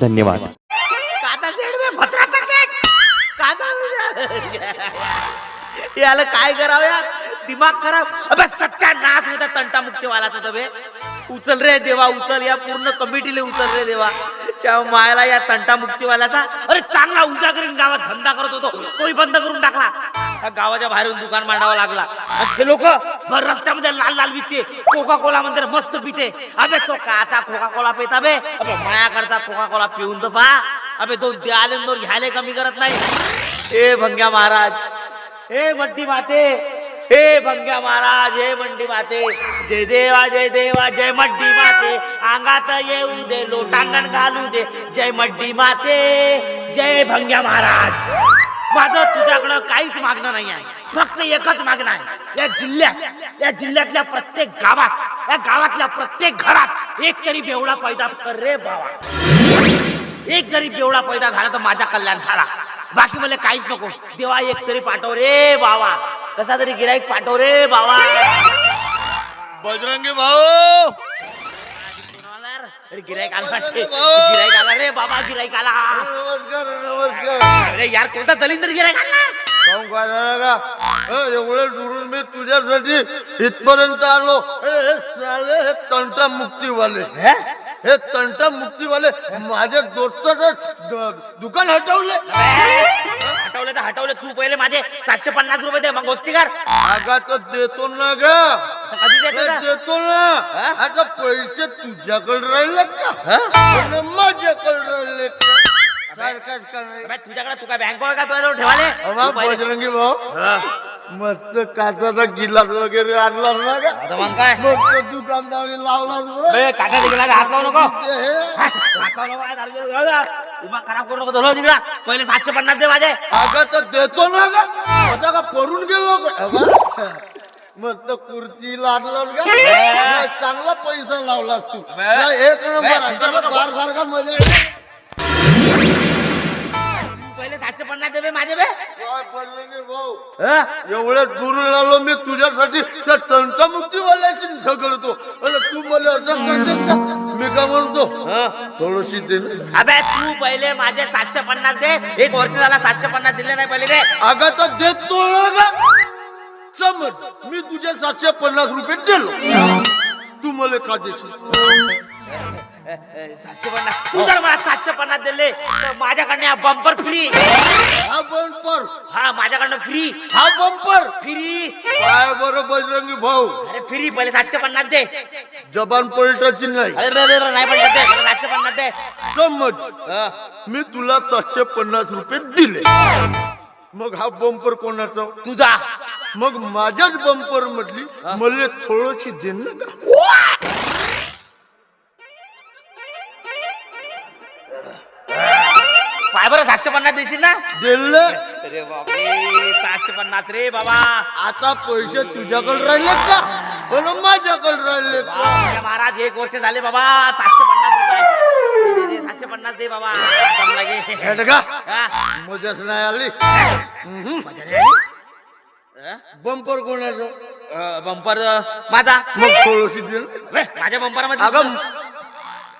धन्यवाद. याला काय करावं यार? दिमाग खराब. अबे सत्यानाश होता तंटा मुक्तीवालाचा तबे उचल रे देवा उचल या पूर्ण कमिटीले उचल रे देवा. च्या मायला या तंटा मुक्तीवाल्याचा अरे चांगला उजागरीन गावात धंदा करत होतो. तोही बंद करून टाकला. गावाच्या बाहेरून दुकान मांडावा लागला. आणि ते लोक रस्त्यामध्ये लाल लाल विकते. कोका कोला मध्ये मस्त पिते. अबे तो काचा कोका कोला पिता बे अबे माया करता कोका कोला पिऊन तर पहा. अबे दोन द्याले दोन घ्यायला कमी करत नाही. ए भंग्या महाराज. हे मंडी माते. हे भंग्या महाराज हे मंडी माते. जय देवा जय देवा जय मड्डी माते. अंगात येऊ दे लोटांगण घालू दे. जय मड्डी माते. जय भंग्या महाराज. माझं तुझ्याकडं काहीच मागणं नाही आहे. फक्त एकच मागणं आहे. या जिल्ह्यात या जिल्ह्यातल्या प्रत्येक गावात या गावातल्या प्रत्येक घरात एक तरी बेवडा पैदा कर रे बाबा. एक जरी बेवडा पैदा झाला तर माझा कल्याण झाला. बाकी मला काहीच नको. देवा एक तरी पाठव रे बाबा. कसा तरी गिराईक पाठव रे बाबा. बजरंगी भाऊ. अरे गिराईक आला वाटते गिराईक आला रे बाबा गिराईक आला. नमस्कार नमस्कार. अरे यार कोणता दलिंदर गिराईक आला का अ, एवढं दुरून मी तुझ्यासाठी इथपर्यंत आलो. ए, हे साले हे तंटा मुक्तीवाले. हे? हे तंटा मुक्तीवाले माझ्या दोस्ताचं द- दुकान हटवले. हटवले तर हटवले. तू पहिले माझे सातशे पन्नास रुपये दे मग गोष्टी कर आगा तर देतो ना ग. कधी देतो ना? देतो ना. आता पैसे तुझ्याकडे राहिले का? पण माझ्याकडे राहिले का? सारखाच करायचं अबे, तुझ्याकडे तू काय बँक का तुझ्याजवळ ठेवाले? अबा, तू पहिले- बजरंगी भाऊ. मस्त काचाचा गिलास वगैरे आणला ना का? आता मग काय? मस्त दुकानदारी लावला बे, काका तिकडे हात लावू नको. हात लावू नको, हात लावू नको. दिमाग खराब करू नको धरो तिकडं. पहिले सातशे पन्नास दे माझे. अगं तर देतो ना का असं का गेलो का अगं, मस्त खुर्ची लादलास का चांगला पैसा लावलास तू. नाही, एक नंबर. बे, सारखा मजा पहिले सातशे पन्नास दे बे माझे बे. काय भाऊ? हं? एवढ्या दुरून आलो मी तुझ्यासाठी त्या तंटामुक्तीवाल्याशी झगडतो अरे तू मला असं करतेस का? मी काय म्हणतो? थोडीशी दे. ना. अबे तू पहिले माझे सातशे पन्नास दे. एक वर्ष झाला सातशे पन्नास दिले नाही पहिले दे. अगं तर देतो ना समज मी तुझे सातशे पन्नास रुपये दिलो. तू मला का देशील? सातशे पन्नास तू जर मला सातशे पन्नास दिले तर माझ्याकडनं बंपर फ्री हा बंपर हा माझ्याकडनं फ्री हा बंपर फ्री काय बरं बजरंगी भाऊ? अरे फ्री पहिले सातशे पन्नास दे. जबान पलटाची नाही. अरे रे, रे, रे, नाही पण दे. सातशे पन्नास दे. समज. हं. मी तुला सातशे पन्नास रुपये दिले. मग हा बंपर कोणाचा? तुझा. मग माझ्याच बंपर मधली मला थोडीशी दे ना का पाय बरं सातशे पन्नास देशील ना? दिले अरे बापरे सातशे पन्नास रे बाबा. आता पैसे तुझ्याकडे राहिले का? पण माझ्याकडे राहिले महाराज एक वर्ष झाले बाबा. सातशे पन्नास रुपये. दे, दे, दे, सातशे पन्नास दे बाबा. जमला हा. मजाच नाही आली. मजा नाही आली? बंपर कोणाचं? अं, बंपर अं, माझा. मग थोडीशी. वे, माझ्या बंपरमध्ये अगं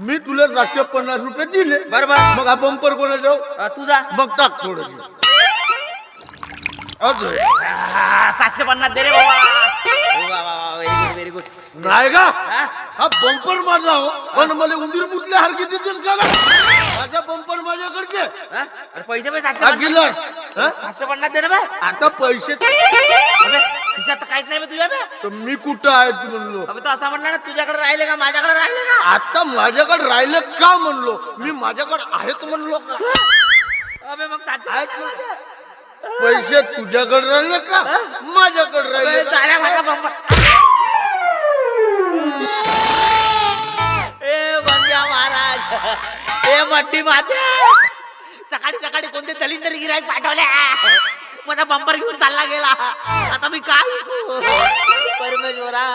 मी तुला सातशे पन्नास रुपये दिले. बरोबर. मग हा बंपर कोणाचा? अं, तुझा. थोडस आ, सातशे पन्नास दे रे बाबा. व्हेरी गुड नाही का? हा? बंपर माझा हो. पण मला उंदीर मुतले हारकी देतेस का? माझा बंपर माझ्याकडचे. अरे पैसे सातशे हा पन्नास. गिलास. हा? सातशे पन्नास दे रे बे आता पैसे अबे खिशात तर काहीच नाही बे तुझ्या बे तर मी कुठं आहे तू म्हणलो? अबे तो असा ना तुझ्याकडे राहिले का माझ्याकडे राहिले का? आता माझ्याकडे राहिले का म्हणलो? मी माझ्याकडे आहेत म्हणलो का अबे मग सातशे आहेत पन्नास म्हणलो. दे. पैसे तुझ्याकडे राहिले का? माझ्याकडे राहिले का? माझा ए बंग्या महाराज. ए मड्डी माते. सकाळी सकाळी कोणते दलिंदरी गिराईक पाठवल्या मला बंपर घेऊन चालला गेला. आता मी काय विकू? परमेश्वरा.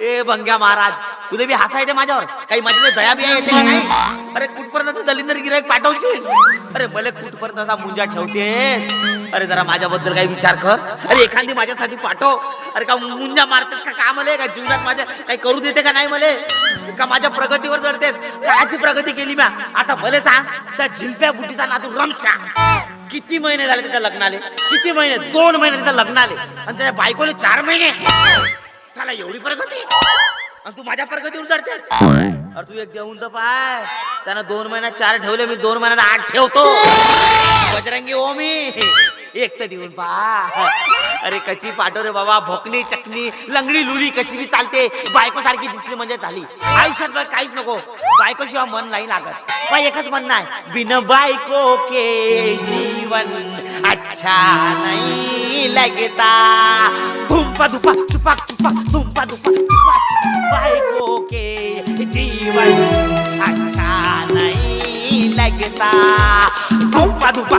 ए भंग्या महाराज तुला बी हसायचे माझ्यावर? काही माझी दया बिया येते का नाही? अरे कुठपर्यंत दलिंदर गिराईक पाठवशील? अरे मला कुठपर्यंत असा मुंजा ठेवते अरे जरा माझ्याबद्दल काही विचार कर. अरे एखादी माझ्यासाठी पाठव. अरे का मुंजा मारतेस का? का मले? का जीवनात माझ्या काही करू देते का नाही मले? का माझ्या प्रगतीवर चढतेस? काची प्रगती केली म्या? आता भले सांग त्या झिलप्या बुटीचा नातू रमशा किती महिने झाले त्याच्या लग्नाले? किती महिने? दोन महिने त्याच्या लग्नाले. आणि त्याच्या बायकोले चार महिने. साला एवढी प्रगती? आणि तू माझ्या प्रगतीवर चढतेस? अरे तू एक देऊन तर पाय. त्यानं दोन महिन्यात चार ठेवले मी दोन महिन्यात आठ ठेवतो. बजरंगी ओ मी. एक तर देऊन पा अरे कशी पाठव रे बाबा? भोकणी चकणी लंगडी लुली कशी बी चालते. बायको सारखी दिसली म्हणजे झाली. आयुष्यात बघ काहीच नको. बायको शिवाय मन नाही लागत. पण एकच म्हणणं आहे. बिन बायको के जीवन अच्छा नाही लगता. धुंपा धुपा धुपा धुपा धुंपा धुपा. बायको के जीवन लगता धुम्पा धुपा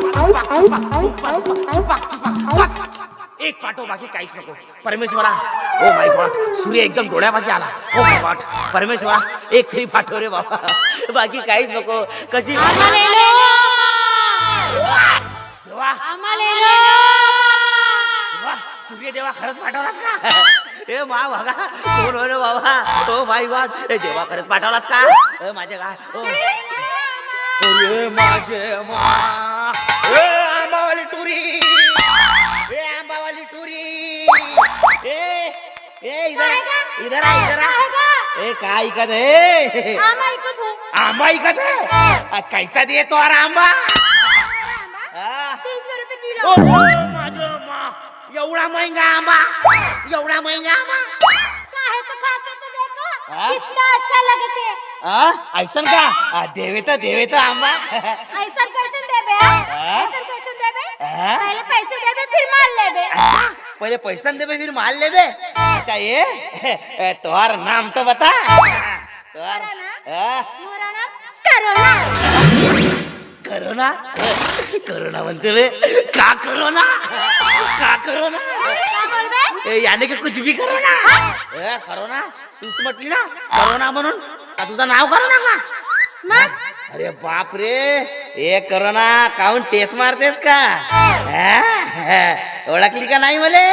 धुपा एक पाठो बाकी काहीच नको. परमेश्वरा ओ माय गॉड सूर्य एकदम डोळ्यापाशी आला. ओ माय गॉड परमेश्वरा एक तरी पाठव रे बाबा. बाकी काहीच नको. कशी? आम्हाला देवा सूर्य देवा खरंच पाठवलास का? ए मा बघा कोण हो रे बाबा? ओ माय गॉड ए देवा खरंच पाठवलास का? ए माझे काय ओ. अरे माझे मा. ए आंबावाली टुरी. ए आंबावाली टुरी. ए ए इधर आ, इधर आ इधर आ. ए काय ऐकत हो. आंबा इकत है. कैसा दिए तो आंबा? हा? तीनशे रुपये ओ, किलो. ओ, माझं मा. एवढा महंगा आंबा? एवढा महंगा आंबा? तो खा के तो देखो हाँ? कितना अच्छा लगते आ, ऐसन का? आ, देवे तर देवे तर आंबा ऐसा कैसे देबे हाँ? हाँ? ऐसा कैसे देबे हाँ? पहले पैसे देबे फिर माल लेबे अच्छा, पहले पैसा देवे फिर माल लेबे अच्छा ये? ए, तोहार नाम तो बता. तोहार मेरा नाम? आ, मोरा नाम? करोना. करोना? करोना म्हणते बे. का करोना? का करोना? क्या बोलबे ए, याने की कुछ भी करो ना ए, करो ना तूच म्हटली ना करोना म्हणून. का तुझं नाव करो ना का मग? अरे बाप रे ए करोना काऊन टेस मारतेस का? हा? ओळखली का नाही मले?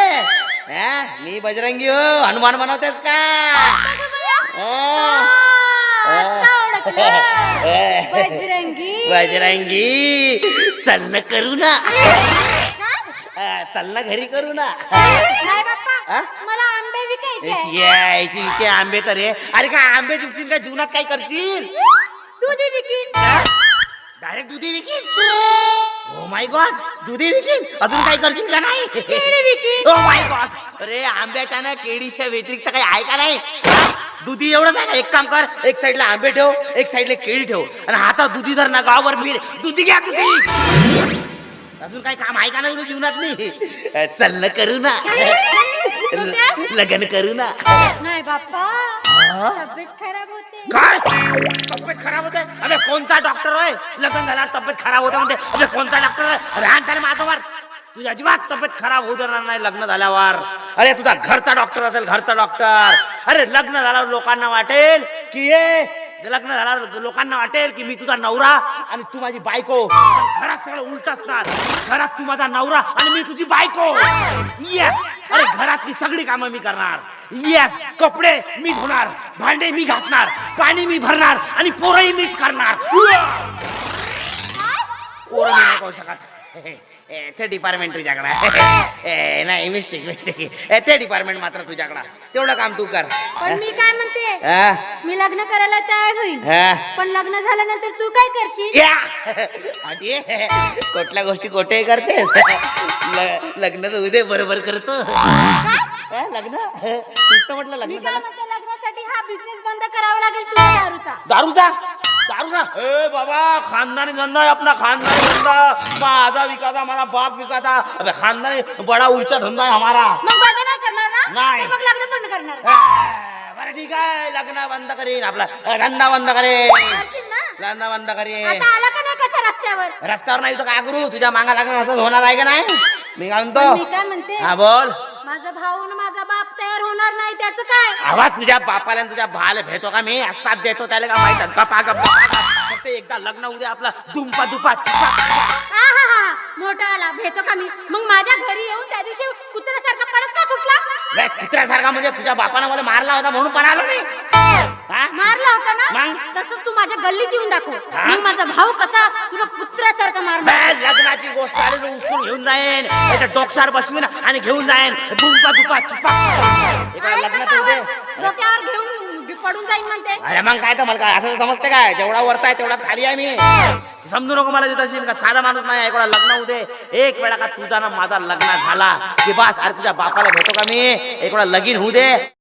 हा? मी बजरंगी हो हनुमान बनवतेस का? हा? आता ओळखलं. बजरंगी? बजरंगी चल न करू ना. हा? हा, चल ना घरी करू ना. नाही बाप्पा हा? मला विकायचे आहे. यायची इथे आंबे तर अरे काय आंबे चुकशील का? जीवनात काय करशील? दुधी विकीन. डायरेक्ट दुधी विकीन? ओ माय गॉड दुधी विकीन? अजून काय करशील का नाही? केळी विकीन. ओ माय गॉड अरे आंब्याच्या ना केळीच्या व्यतिरिक्त काही आहे का नाही? दुधी एवढंच आहे का? एक काम कर एक साईडला आंबे ठेव एक साईडला केळी ठेव. आणि हातात दुधी धर ना गावावर फिर. दुधी घ्या दुधी. अजून काही काम आहे का नाही तुझ्या जीवनात? नाही चल न करू ना. ल- लग्न करू ना. नाही बाप्पा तब्येत खराब होते. काय? तब्येत खराब होते? अरे कोणता डॉक्टर होय लग्न झाल्यावर तब्येत खराब होते म्हणते. अरे कोणता डॉक्टर आहे? अरे त्याला माझ्यावर. तुझी अजिबात तब्येत खराब होऊ देणार नाही लग्न झाल्यावर. अरे तुझा घरचा डॉक्टर असेल घरचा डॉक्टर अरे लग्न झाल्यावर लोकांना वाटेल की ये लग्न झाल्यावर लोकांना वाटेल की मी तुझा नवरा आणि तू माझी बायको. घरात सगळं उलट असणार. घरात तू माझा नवरा आणि मी तुझी बायको. येस अरे घरातली सगळी कामं मी करणार. येस कपडे मी धुणार. भांडे मी घासणार. पाणी मी भरणार. आणि पोरही मीच करणार. पोरं मी नाही करू शकत. ए, ते डिपार्टमेंट तुझ्याकडे आहे. ए, नाही मिस्टेक मिस्टेक ते डिपार्टमेंट मात्र तुझ्याकडे तेवढं काम तू कर. पण मी काय म्हणते? हा, मी लग्न करायला तयार होईल हा. पण लग्न झाल्यानंतर तू काय करशील? या! कुठल्या गोष्टी कोठे करतेस? ल- लग्न तर उद्या बरोबर करतो. हा, लग्न? नुसतं म्हटलं मी लग्न काय झालं. म्हणते? लग्नासाठी हा बिझनेस बंद करावा लागेल तुझ्या दारूचा. दारूचा? दारूचा ए बाबा खानदानी धंदा आहे अपना खानदानी धंदा. माझा विकाता माझा बाप विकाता अबे खानदानी बडा ऊंचा धंदा आहे हमारा. मग बंद नाही करणार ना? नाही. तर मग लग्न बंद करणार. ए, बरं ठीक आहे. लग्न बंद करीन. आपला अ, धंदा बंद करेन. करशील ना? लग्न बंद करी आता आला का नाही कसा रस्त्यावर? रस्त्यावर नाही तर काय करू? तुझ्या मागा लागणं असंच होणार आहे का नाही? मी काय म्हणतो? मी काय म्हणते? हा बोल. माझा भाऊ आणि माझा बाप तयार होणार नाही त्याचं काय? आवाज तुझ्या बापाला आणि तुझ्या भाला भेटतो का? मी साथ देतो त्याला का माहीत आहे? गप्पा. फक्त एकदा लग्न उद्या आपलं. दुंपा दुपा चुपा आहाहा, मोठा आला. भेटो का मी? मग माझ्या घरी येऊन त्या दिवशी कुत्र्यासारखा पडत का सुटला? कुत्र्यासारखा म्हणजे तुझ्या बापानं मला मारला होता म्हणून पण आलो नाही. हा? मारला होता ना? मग? तसंच तू माझ्या गल्लीत येऊन दाखव. हा? मग माझा भाऊ कसा तुला कुत्र्यासारखा मारणार बे, लग्नाची गोष्ट आली तर उचलून घेऊन जाईन. त्याच्या डोक्यावर बसवीन आणि घेऊन जाईन. दुंपा दुपा चुपा. आहे का पावर? डोक्यावर घेऊन पडून जाईन म्हणते. अरे मग काय तर मला काय असं समजते काय? जेवढा वरता आहे तेवढा खाली आहे मी. समजू नको मला अशी का? साधा माणूस नाही आहे, कोणा लग्न दे. एक वेळा का तुझा ना माझा लग्न झाला. की बस अरे तुझ्या बापाला भेटो का मी? एक वेळा लगीन होऊ दे.